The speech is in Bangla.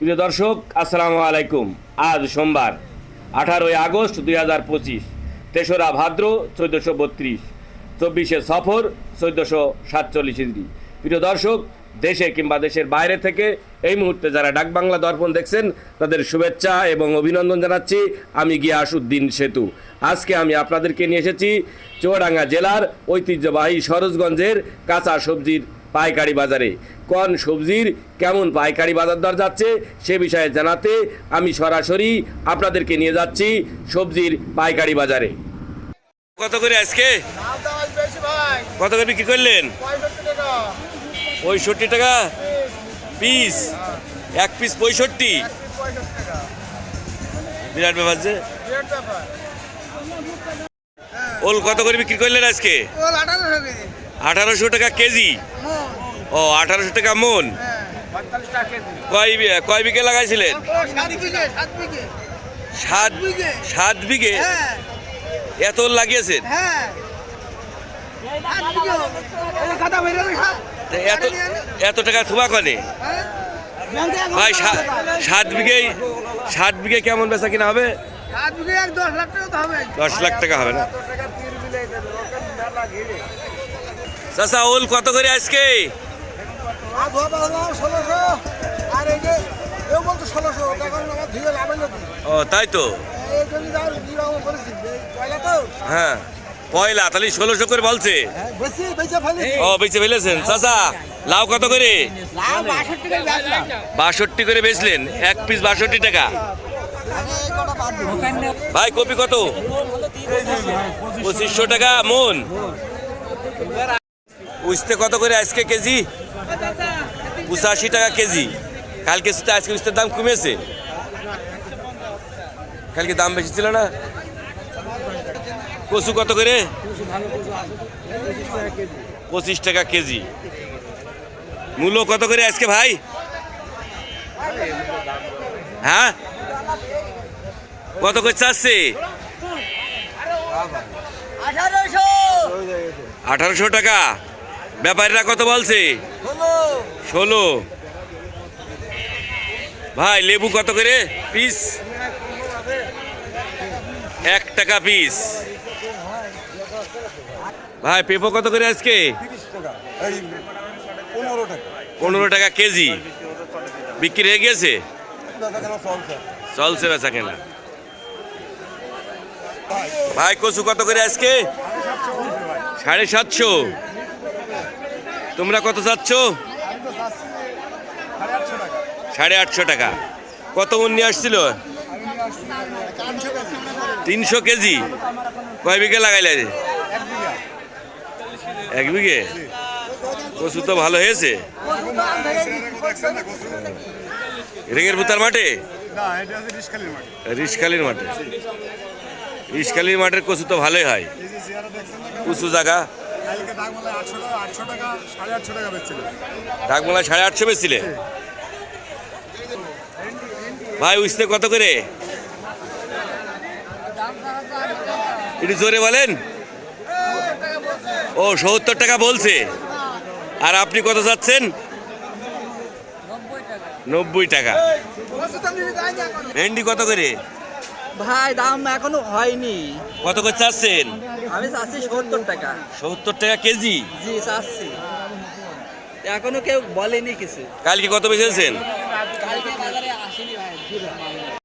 প্রিয় দর্শক, আসসালামু আলাইকুম। আজ সোমবার, আঠারোই আগস্ট দুই হাজার পঁচিশ, তেসরা ভাদ্র চোদ্দোশো বত্রিশ, চব্বিশে সফর চোদ্দোশো সাতচল্লিশ ইঞ্চি প্রিয় দর্শক, দেশে কিংবা দেশের বাইরে থেকে এই মুহূর্তে যারা ডাকবাংলা দর্পণ দেখছেন, তাদের শুভেচ্ছা এবং অভিনন্দন জানাচ্ছি। আমি গিয়াসউদ্দিন সেতু। আজকে আমি আপনাদেরকে নিয়ে এসেছি চুয়াডাঙ্গা জেলার ঐতিহ্যবাহী সরোজগঞ্জের কাঁচা সবজির পাইকারি বাজারে। কোন সবজির কেমন পাইকারি বাজার দর যাচ্ছে, সে বিষয়ে জানাতে আমি সরাসরি আপনাদেরকে নিয়ে যাচ্ছি সবজির পাইকারি বাজারে। কত করে আজকে? কত করে বিক্রি করলেন? পঁয়ষট্টি টাকা? পিস? এক পিস পঁয়ষট্টি? বিরাট ব্যাপার যে। ওল কত করে বিক্রি করলেন আজকে? ওল আঠারোশো টাকা কেজি? ও আঠারোশো টাকা মন? কয় কয় বিঘে লাগাইছিলেন? সাত বিঘে সাত বিঘে? এত লাগিয়েছেন? এত এত টাকা থুবা কনে? ভাই। সাত বিঘে সাত বিঘে কেমন বেচা কিনা হবে। দশ লাখ টাকা হবে না? চাচা, ওল কত করে আজকে? ও, তাই তো? হ্যাঁ পয়লা, তাহলে ষোলোশো করে বলছে। ও, বেঁচে ফেলেছেন। চাচা, লাউ কত করে? বাষট্টি করে বেচলেন। এক পিস বাষট্টি টাকা। ভাই, কপি কত? পঁচিশশো টাকা, মন। উস্তে কত করে আজকে কেজি? পঁচাশি টাকা কেজি। কালকে আজকে উস্তের দাম কমেছে। কালকে দাম বেশি ছিল না? কচু কত করে? পঁচিশ টাকা কেজি। মূল্য কত করে আজকে ভাই? হ্যাঁ? কত করে চাচ্ছে? আঠারোশো টাকা। ব্যাপারীরা কত বলছে? ষোলো। ভাই লেবু কত করে? পিস? এক টাকা পিস। ভাই পেঁপো কত করে আজকে? পনেরো টাকা। কেজি। বিক্রি হয়ে গেছে চলছে? চলছে বেচা কেনা। ভাই কচু কত করে আজকে? সাড়ে সাতশো। তোমরা কত চাচ্ছ? সাড়ে আটশো টাকা। কত মন নিয়ে আসছিল? তিনশো কেজি। কয় বিঘে লাগাইলে? এক বিঘে? কচু তো ভালো হয়েছে। রেঙের ভুতার মাঠে? রিসকালির মাঠে। রিসকালির মাঠের কচু তো ভালোই হয়। উঁচু জায়গা। কালকে দাগমালায় আটশো টাকা আটশো টাকা সাড়ে আটশো টাকা বেচছিল। ডাকমালায় সাড়ে আটশো বেচছিলে? ভাই উঠতে কত করে? একটু জোরে বলেন। ও সত্তর টাকা বলছে। আর আপনি কত চাচ্ছেন নব্বই টাকা। ভেন্ডি কত করে? ভাই দাম এখনও হয়নি। কত করে চাচ্ছেন? আমি চাচ্ছি সত্তর টাকা। সত্তর টাকা কেজি? জি চাচ্ছি। এখনও কেউ বলেনি কিছু। কালকে কত বেঁচেছেন? কালকে বাজারে আসেনি ভাই